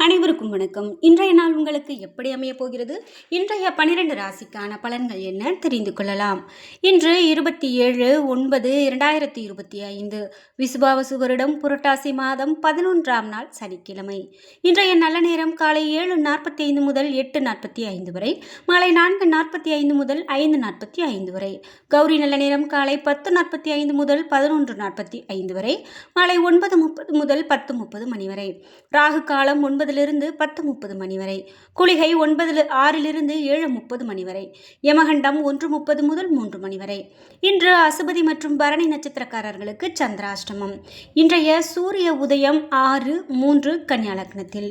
அனைவருக்கும் வணக்கம். இன்றைய நாள் உங்களுக்கு எப்படி அமையப் போகிறது? இன்றைய பனிரெண்டு ராசிக்கான பலன்கள் என்ன தெரிந்து கொள்ளலாம். இன்று இருபத்தி ஏழு ஒன்பது இரண்டாயிரத்தி இருபத்தி ஐந்து. விசுபாவசு வருடம் புரட்டாசி மாதம் பதினொன்றாம் நாள் சனிக்கிழமை. இன்றைய நல்ல நேரம் காலை ஏழு நாற்பத்தி ஐந்து முதல் எட்டு நாற்பத்தி ஐந்து வரை மாலை நான்கு நாற்பத்தி ஐந்து முதல் ஐந்து நாற்பத்தி ஐந்து வரை கௌரி நல்ல நேரம் காலை பத்து நாற்பத்தி ஐந்து முதல் பதினொன்று நாற்பத்தி ஐந்து வரை மாலை ஒன்பது முப்பது முதல் பத்து முப்பது மணி வரை. ராகு காலம் ஒன்பதிலிருந்து பத்து முப்பது மணி வரை. குளிகை ஒன்பதில் ஆறிலிருந்து ஏழு முப்பது மணி வரை. யமகண்டம் ஒன்று முப்பது முதல் மூன்று மணி வரை. இன்று அசுபதி மற்றும் பரணி நட்சத்திரக்காரர்களுக்கு சந்திராஷ்டமம். இன்றைய சூரிய உதயம் ஆறு மூன்று கன்னியாலக்னத்தில்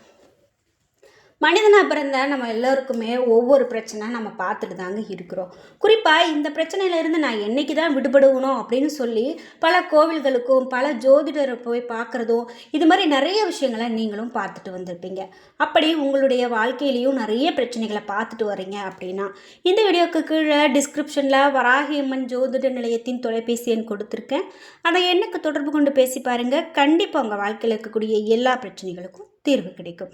மனிதனாக பிறந்த நம்ம எல்லோருக்குமே ஒவ்வொரு பிரச்சனை நம்ம பார்த்துட்டு தாங்க இருக்கிறோம். குறிப்பாக இந்த பிரச்சனையிலேருந்து நான் என்றைக்கு தான் விடுபடுவணும் அப்படின்னு சொல்லி பல கோவில்களுக்கும் பல ஜோதிடரை போய் பார்க்குறதும் இது மாதிரி நிறைய விஷயங்களை நீங்களும் பார்த்துட்டு வந்திருப்பீங்க. அப்படி உங்களுடைய வாழ்க்கையிலையும் நிறைய பிரச்சனைகளை பார்த்துட்டு வரீங்க அப்படின்னா இந்த வீடியோக்கு கீழே டிஸ்கிரிப்ஷனில் வராகியம்மன் ஜோதிட நிலையத்தின் தொலைபேசி எண் கொடுத்துருக்கேன். அதை எண்ணுக்கு தொடர்பு கொண்டு பேசி பாருங்கள் கண்டிப்பாக உங்கள் வாழ்க்கையில் இருக்கக்கூடிய எல்லா பிரச்சனைகளுக்கும் தீர்வு கிடைக்கும்.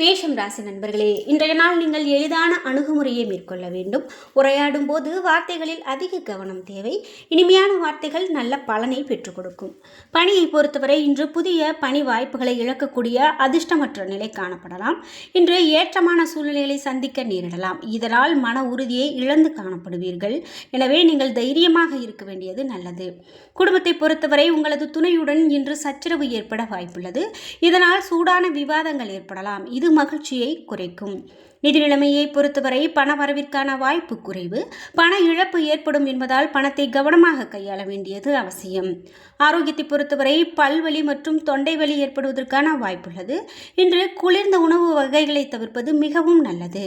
மேஷம் ராசி நண்பர்களே இன்றைய நாள் நீங்கள் எளிதான அணுகுமுறையை மேற்கொள்ள வேண்டும். உரையாடும் போது வார்த்தைகளில் அதிக கவனம் தேவை. இனிமையான வார்த்தைகள் நல்ல பலனை பெற்றுக் கொடுக்கும். பணியை பொறுத்தவரை இன்று புதிய பணி வாய்ப்புகளை இழக்கக்கூடிய அதிர்ஷ்டமற்ற நிலை காணப்படலாம். இன்று ஏற்றமான சூழ்நிலைகளை சந்திக்க நேரிடலாம். இதனால் மன உறுதியை இழந்து காணப்படுவீர்கள். எனவே நீங்கள் தைரியமாக இருக்க வேண்டியது நல்லது. குடும்பத்தை பொறுத்தவரை உங்களது துணையுடன் இன்று சச்சரவு ஏற்பட வாய்ப்புள்ளது. இதனால் சூடான விவாதங்கள் ஏற்படலாம். இது மகிழ்ச்சியை குறைக்கும். நிதி நிலைமையை பொறுத்தவரை பண வரவிற்கான வாய்ப்பு குறைவு. பண இழப்பு ஏற்படும் என்பதால் பணத்தை கவனமாக கையாள வேண்டியது அவசியம். ஆரோக்கியத்தை பொறுத்தவரை பல்வலி மற்றும் தொண்டை வலி ஏற்படுவதற்கான வாய்ப்புள்ளது. இன்று குளிர்ந்த உணவு வகைகளை தவிர்ப்பது மிகவும் நல்லது.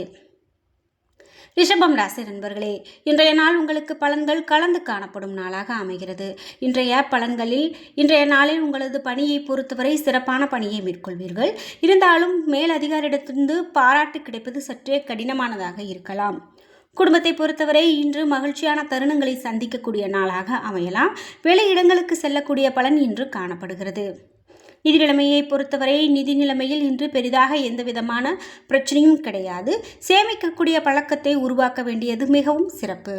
ரிஷபம் ராசி நண்பர்களே இன்றைய நாள் உங்களுக்கு பலன்கள் கலந்து காணப்படும் நாளாக அமைகிறது. இன்றைய பலன்களில் இன்றைய நாளில் உங்களது பணியை பொறுத்தவரை சிறப்பான பணியை மேற்கொள்வீர்கள். இருந்தாலும் மேல் அதிகாரிடத்திலிருந்து பாராட்டு கிடைப்பது சற்றே கடினமானதாக இருக்கலாம். குடும்பத்தை பொறுத்தவரை இன்று மகிழ்ச்சியான தருணங்களை சந்திக்கக்கூடிய நாளாக அமையலாம். வெளியிடங்களுக்கு செல்லக்கூடிய பலன் இன்று காணப்படுகிறது. நிதி நிலைமையை பொறுத்தவரை நிதி நிலைமையில் இன்று பெரிதாக எந்த விதமான பிரச்சனையும் கிடையாது. சேமிக்கக்கூடிய பழக்கத்தை உருவாக்க வேண்டியது மிகவும் சிறப்பு.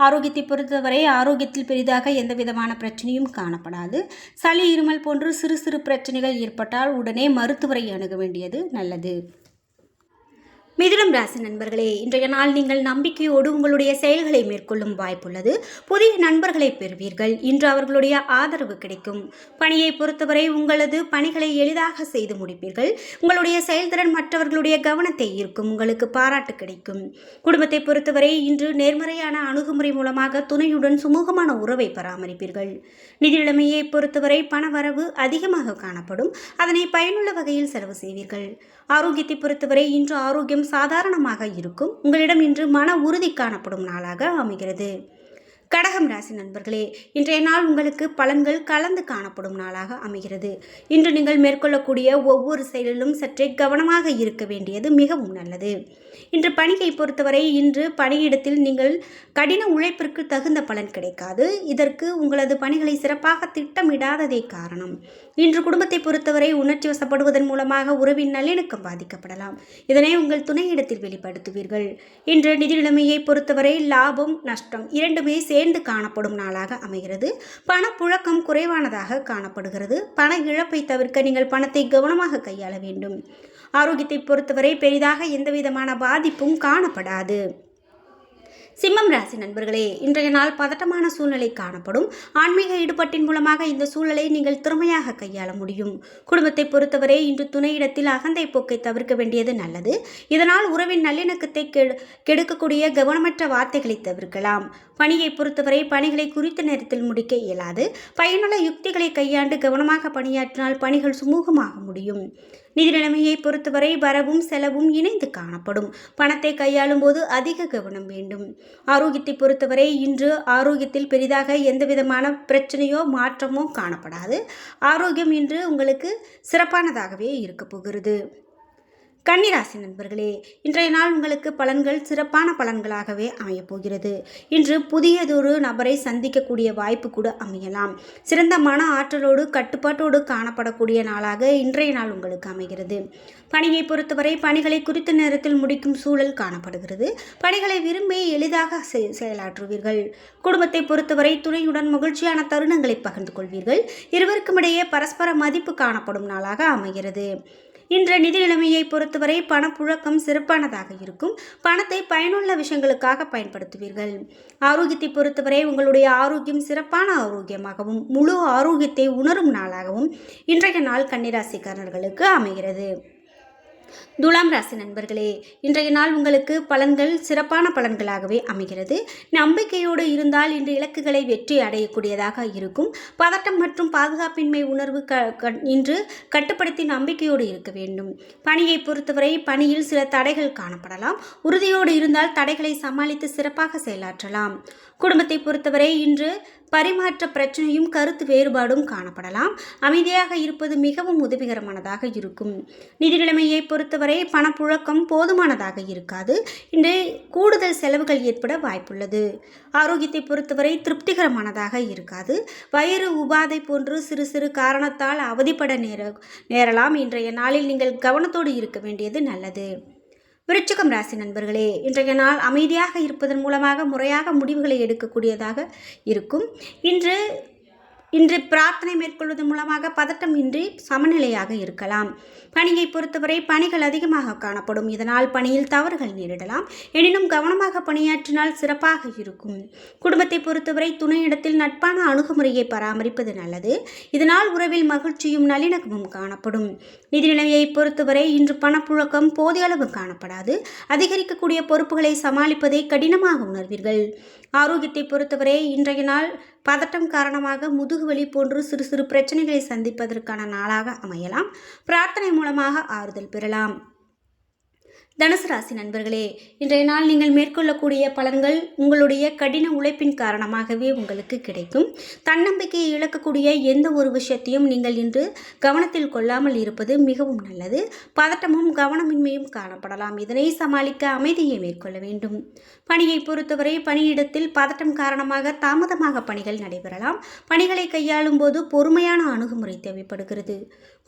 ஆரோக்கியத்தை பொறுத்தவரை ஆரோக்கியத்தில் பெரிதாக எந்த விதமான பிரச்சனையும் காணப்படாது. சளி இருமல் போன்று சிறு சிறு பிரச்சனைகள் ஏற்பட்டால் உடனே மருத்துவரை அணுக வேண்டியது நல்லது. மிதுனம் ராசி நண்பர்களே இன்றைய நாள் நீங்கள் நம்பிக்கையோடு உங்களுடைய செயல்களை மேற்கொள்ளும் வாய்ப்புள்ளது. புதிய நண்பர்களை பெறுவீர்கள். இன்று அவர்களுடைய ஆதரவு கிடைக்கும். பணியை பொறுத்தவரை உங்களது பணிகளை எளிதாக செய்து முடிப்பீர்கள். உங்களுடைய செயல்திறன் மற்றவர்களுடைய கவனத்தை ஈர்க்கும். உங்களுக்கு பாராட்டு கிடைக்கும். குடும்பத்தை பொறுத்தவரை இன்று நேர்மறையான அணுகுமுறை மூலமாக துணையுடன் சுமூகமான உறவை பராமரிப்பீர்கள். நிதி நிலைமையை பொறுத்தவரை பண வரவு அதிகமாக காணப்படும். அதனை பயனுள்ள வகையில் செலவு செய்வீர்கள். ஆரோக்கியத்தை பொறுத்தவரை இன்று ஆரோக்கியம் சாதாரணமாக இருக்கும். உங்களிடம் இன்று மன உறுதி காணப்படும் நாளாக அமைகிறது. கடகம் ராசி நண்பர்களே இன்றைய நாள் உங்களுக்கு பலன்கள் கலந்து காணப்படும் நாளாக அமைகிறது. இன்று நீங்கள் மேற்கொள்ளக்கூடிய ஒவ்வொரு செயலிலும் சற்றே கவனமாக இருக்க வேண்டியது மிகவும் நல்லது. இன்று பணியை பொறுத்தவரை இன்று பணியிடத்தில் நீங்கள் கடின உழைப்பிற்கு தகுந்த பலன் கிடைக்காது. இதற்கு உங்களது பணிகளை சிறப்பாக திட்டமிடாததே காரணம். இன்று குடும்பத்தை பொறுத்தவரை உணர்ச்சி வசப்படுவதன் மூலமாக உறவின் நல்லிணக்கம் பாதிக்கப்படலாம். இதனை உங்கள் துணையிடத்தில் வெளிப்படுத்துவீர்கள். இன்று நிதி நிலைமையை பொறுத்தவரை லாபம் நஷ்டம் இரண்டுமே சேர்ந்து காணப்படும் நாளாக அமைகிறது. பணப்புழக்கம் குறைவானதாக காணப்படுகிறது. பண இழப்பை தவிர்க்க நீங்கள் பணத்தை கவனமாக கையாள வேண்டும். ஆரோக்கியத்தை பொறுத்தவரை பெரிதாக எந்தவிதமான பாதிப்பும் காணப்படாது. சிம்மம் ராசி நண்பர்களே இன்றைய நாள் பதட்டமான சூழ்நிலை காணப்படும். ஆன்மீக ஈடுபாட்டின் மூலமாக இந்த சூழலை நீங்கள் திறமையாக கையாள முடியும். குடும்பத்தை பொறுத்தவரை இன்று துணையிடத்தில் அகந்தை போக்கை தவிர்க்க வேண்டியது நல்லது. இதனால் உறவின் நல்லிணக்கத்தை கெடு கெடுக்கக்கூடிய கவனமற்ற வார்த்தைகளை தவிர்க்கலாம். பணியை பொறுத்தவரை பணிகளை குறித்த நேரத்தில் முடிக்க இயலாது. பயனுள்ள யுக்திகளை கையாண்டு கவனமாக பணியாற்றினால் பணிகள் சுமூகமாக முடியும். நிதி நிலைமையை பொறுத்தவரை வரவும் செலவும் இணைந்து காணப்படும். பணத்தை கையாளும் போது அதிக கவனம் வேண்டும். ஆரோக்கியத்தை பொறுத்தவரை இன்று ஆரோக்கியத்தில் பெரிதாக எந்தவிதமான பிரச்சனையோ மாற்றமோ காணப்படாது. ஆரோக்கியம் இன்று உங்களுக்கு சிறப்பானதாகவே இருக்கப் போகிறது. கன்னிராசி நண்பர்களே இன்றைய நாள் உங்களுக்கு பலன்கள் சிறப்பான பலன்களாகவே அமையப்போகிறது. இன்று புதியதொரு நபரை சந்திக்கக்கூடிய வாய்ப்பு கூட அமையலாம். சிறந்த மன ஆற்றலோடு கட்டுப்பாட்டோடு காணப்படக்கூடிய நாளாக இன்றைய நாள் உங்களுக்கு அமைகிறது. பணியை பொறுத்தவரை பணிகளை குறித்த நேரத்தில் முடிக்கும் சூழல் காணப்படுகிறது. பணிகளை விரும்பி எளிதாக செ- செயலாற்றுவீர்கள். குடும்பத்தை பொறுத்தவரை துணையுடன் மகிழ்ச்சியான தருணங்களை பகிர்ந்து கொள்வீர்கள். இருவருக்கும் இடையே பரஸ்பர மதிப்பு காணப்படும் நாளாக அமைகிறது. இன்ற நிதி நிலைமையை பொறுத்தவரை பணப்புழக்கம் சிறப்பானதாக இருக்கும். பணத்தை பயனுள்ள விஷயங்களுக்காக பயன்படுத்துவீர்கள். ஆரோக்கியத்தை பொறுத்தவரை உங்களுடைய ஆரோக்கியம் சிறப்பான ஆரோக்கியமாகவும் முழு ஆரோக்கியத்தை உணரும் நாளாகவும் இன்றைய நாள் கன்னிராசிக்காரர்களுக்கு அமைகிறது. துலாம் ராசி நண்பர்களே இன்றைய நாள் உங்களுக்கு பலன்கள் சிறப்பான பலன்களாகவே அமைகிறது. நம்பிக்கையோடு இருந்தால் இன்று இலக்குகளை வெற்றி அடையக்கூடியதாக இருக்கும். பதட்டம் மற்றும் பாதுகாப்பின்மை உணர்வு க இன்று கட்டுப்படுத்தி நம்பிக்கையோடு இருக்க வேண்டும். பணியை பொறுத்தவரை பணியில் சில தடைகள் காணப்படலாம். உறுதியோடு இருந்தால் தடைகளை சமாளித்து சிறப்பாக செயலாற்றலாம். குடும்பத்தை பொறுத்தவரை இன்று பரிமாற்ற பிரச்சனையும் கருத்து வேறுபாடும் காணப்படலாம். அமைதியாக இருப்பது மிகவும் உதவிகரமானதாக இருக்கும். நிதி நிலைமையை பொறுத்தவரை பணப்புழக்கம் போதுமானதாக இருக்காது. இன்று கூடுதல் செலவுகள் ஏற்பட வாய்ப்புள்ளது. ஆரோக்கியத்தை பொறுத்தவரை திருப்திகரமானதாக இருக்காது. வயிறு உபாதை போன்று சிறு சிறு காரணத்தால் அவதிப்பட நேர நேரலாம். இன்றைய நாளில் நீங்கள் கவனத்தோடு இருக்க வேண்டியது நல்லது. விருச்சிகம் ராசி நண்பர்களே இன்றைய நாள் அமைதியாக இருப்பதன் மூலமாக முறையாக முடிவுகளை எடுக்கக்கூடியதாக இருக்கும். இன்று இன்று பிரார்த்தனை மேற்கொள்வதன் மூலமாக பதட்டம் இன்றி சமநிலையாக இருக்கலாம். பணியை பொறுத்தவரை பணிகள் அதிகமாக காணப்படும். இதனால் பணியில் தவறுகள் நேரிடலாம். எனினும் கவனமாக பணியாற்றினால் சிறப்பாக இருக்கும். குடும்பத்தை பொறுத்தவரை துணையிடத்தில் நட்பான அணுகுமுறையை பராமரிப்பது நல்லது. இதனால் உறவில் மகிழ்ச்சியும் நல்லிணக்கமும் காணப்படும். நிதிநிலையை பொறுத்தவரை இன்று பணப்புழக்கம் போதிய அளவு காணப்படாது. அதிகரிக்கக்கூடிய பொறுப்புகளை சமாளிப்பதை கடினமாக உணர்வீர்கள். ஆரோக்கியத்தை பொறுத்தவரை இன்றைய நாள் பதட்டம் காரணமாக முதுகுவலி போன்று சிறு சிறு பிரச்சனைகளை சந்திப்பதற்கான நாளாக அமையலாம். பிரார்த்தனை மூலமாக ஆறுதல் பெறலாம். தனுசு ராசி நண்பர்களே இன்றைய நாள் நீங்கள் மேற்கொள்ளக்கூடிய பலன்கள் உங்களுடைய கடின உழைப்பின் காரணமாகவே உங்களுக்கு கிடைக்கும். தன்னம்பிக்கையை இழக்கக்கூடிய எந்த ஒரு விஷயத்தையும் நீங்கள் இன்று கவனத்தில் கொள்ளாமல் இருப்பது மிகவும் நல்லது. பதட்டமும் கவனமின்மையும் காணப்படலாம். இதனை சமாளிக்க அமைதியை மேற்கொள்ள வேண்டும். பணியை பொறுத்தவரை பணியிடத்தில் பதட்டம் காரணமாக தாமதமாக பணிகள் நடைபெறலாம். பணிகளை கையாளும் போது பொறுமையான அணுகுமுறை தேவைப்படுகிறது.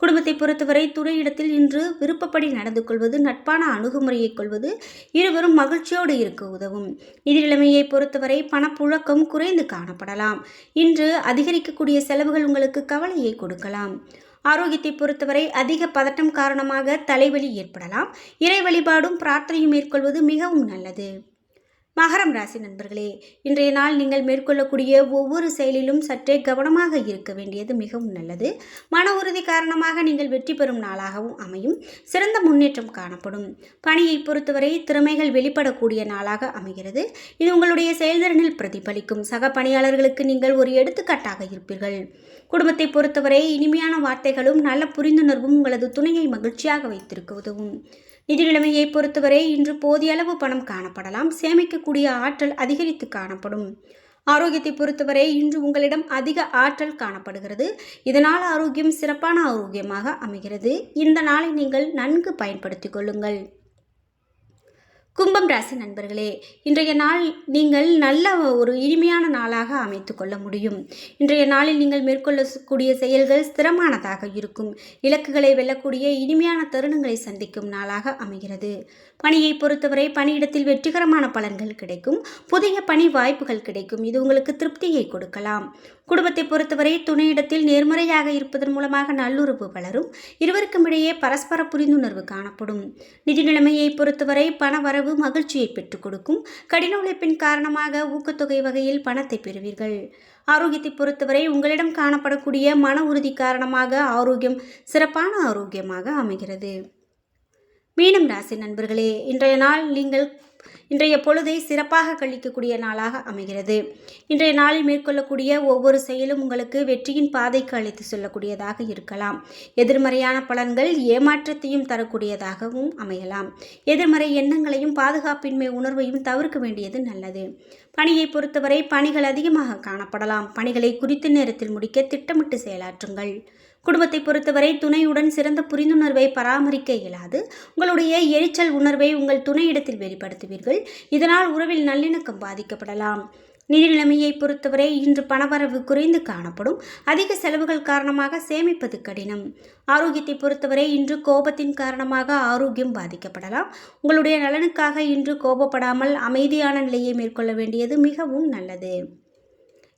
குடும்பத்தை பொறுத்தவரை துணையிடத்தில் இன்று விருப்பப்படி நடந்து கொள்வது நட்பான அணுகு அணுகுமுறையை கொள்வது இருவரும் மகிழ்ச்சியோடு இருக்க உதவும். நிதிநிலைமையை பொறுத்தவரை பணப்புழக்கம் குறைந்து காணப்படலாம். இன்று அதிகரிக்கக்கூடிய செலவுகள் உங்களுக்கு கவலையை கொடுக்கலாம். ஆரோக்கியத்தை பொறுத்தவரை அதிக பதட்டம் காரணமாக தலைவலி ஏற்படலாம். இறை வழிபாடும் பிரார்த்தனையும் மேற்கொள்வது மிகவும் நல்லது. மகரம் ராசி நண்பர்களே இன்றைய நாள் நீங்கள் மேற்கொள்ளக்கூடிய ஒவ்வொரு செயலிலும் சற்றே கவனமாக இருக்க வேண்டியது மிகவும் நல்லது. மன உறுதி காரணமாக நீங்கள் வெற்றி பெறும் நாளாகவும் அமையும். சிறந்த முன்னேற்றம் காணப்படும். பணியை பொறுத்தவரை திறமைகள் வெளிப்படக்கூடிய நாளாக அமைகிறது. இது உங்களுடைய செயல்திறனில் பிரதிபலிக்கும். சக பணியாளர்களுக்கு நீங்கள் ஒரு எடுத்துக்காட்டாக இருப்பீர்கள். குடும்பத்தை பொறுத்தவரை இனிமையான வார்த்தைகளும் நல்ல புரிந்துணர்வும் உங்களது துணையை மகிழ்ச்சியாக வைத்திருக்க உதவும். நிதி நிலைமையை பொறுத்தவரை இன்று போதிய அளவு பணம் காணப்படலாம். சேமிக்கக்கூடிய ஆற்றல் அதிகரித்து காணப்படும். ஆரோக்கியத்தை பொறுத்தவரை இன்று உங்களிடம் அதிக ஆற்றல் காணப்படுகிறது. இதனால் ஆரோக்கியம் சிறப்பான ஆரோக்கியமாக அமைகிறது. இந்த நாளை நீங்கள் நன்கு பயன்படுத்திக் கொள்ளுங்கள். கும்பம் ராசி நண்பர்களே இன்றைய நாள் நீங்கள் நல்ல ஒரு இனிமையான நாளாக அமைத்து கொள்ள முடியும். இன்றைய நாளில் நீங்கள் மேற்கொள்ளக்கூடிய செயல்கள் ஸ்திரமானதாக இருக்கும். இலக்குகளை வெல்லக்கூடிய இனிமையான தருணங்களை சந்திக்கும் நாளாக அமைகிறது. பணியை பொறுத்தவரை பணியிடத்தில் வெற்றிகரமான பலன்கள் கிடைக்கும். புதிய பணி வாய்ப்புகள் கிடைக்கும். இது உங்களுக்கு திருப்தியை கொடுக்கலாம். குடும்பத்தை பொறுத்தவரை துணையிடத்தில் நேர்மறையாக இருப்பதன் மூலமாக நல்லுறவு வளரும். இருவருக்கும் இடையே பரஸ்பர புரிந்துணர்வு காணப்படும். நிதி நிலைமையை பொறுத்தவரை பண வரவு மகிழ்ச்சியை பெற்றுக் கொடுக்கும் கடின உழைப்பின் காரணமாக ஊக்கத்தொகை வகையில் பணத்தை பெறுவீர்கள். ஆரோக்கியத்தை பொறுத்தவரை உங்களிடம் காணப்படக்கூடிய மன உறுதி காரணமாக ஆரோக்கியம் சிறப்பான ஆரோக்கியமாக அமைகிறது. மீனம் ராசி நண்பர்களே இன்றைய நாள் நீங்கள் இன்றைய பொழுதை சிறப்பாக கழிக்கக்கூடிய நாளாக அமைகிறது. இன்றைய நாளில் மேற்கொள்ளக்கூடிய ஒவ்வொரு செயலும் உங்களுக்கு வெற்றியின் பாதைக்கு அழைத்து செல்லக்கூடியதாக இருக்கலாம். எதிர்மறையான பலன்கள் ஏமாற்றத்தையும் தரக்கூடியதாகவும் அமையலாம். எதிர்மறை எண்ணங்களையும் பாதுகாப்பின்மை உணர்வையும் தவிர்க்க வேண்டியது நல்லது. பணியை பொறுத்தவரை பணிகள் அதிகமாக காணப்படலாம். பணிகளை குறித்த நேரத்தில் முடிக்க திட்டமிட்டு செயலாற்றுங்கள். குடும்பத்தை பொறுத்தவரை துணையுடன் சிறந்த புரிந்துணர்வை பராமரிக்க இயலாது. உங்களுடைய எரிச்சல் உணர்வை உங்கள் துணையிடத்தில் வெளிப்படுத்துவீர்கள். இதனால் உறவில் நல்லிணக்கம் பாதிக்கப்படலாம். நிதி நிலைமையை பொறுத்தவரை இன்று பணவரவு குறைந்து காணப்படும். அதிக செலவுகள் காரணமாக சேமிப்பது கடினம். ஆரோக்கியத்தை பொறுத்தவரை இன்று கோபத்தின் காரணமாக ஆரோக்கியம் பாதிக்கப்படலாம். உங்களுடைய நலனுக்காக இன்று கோபப்படாமல் அமைதியான நிலையை மேற்கொள்ள வேண்டியது மிகவும் நல்லது.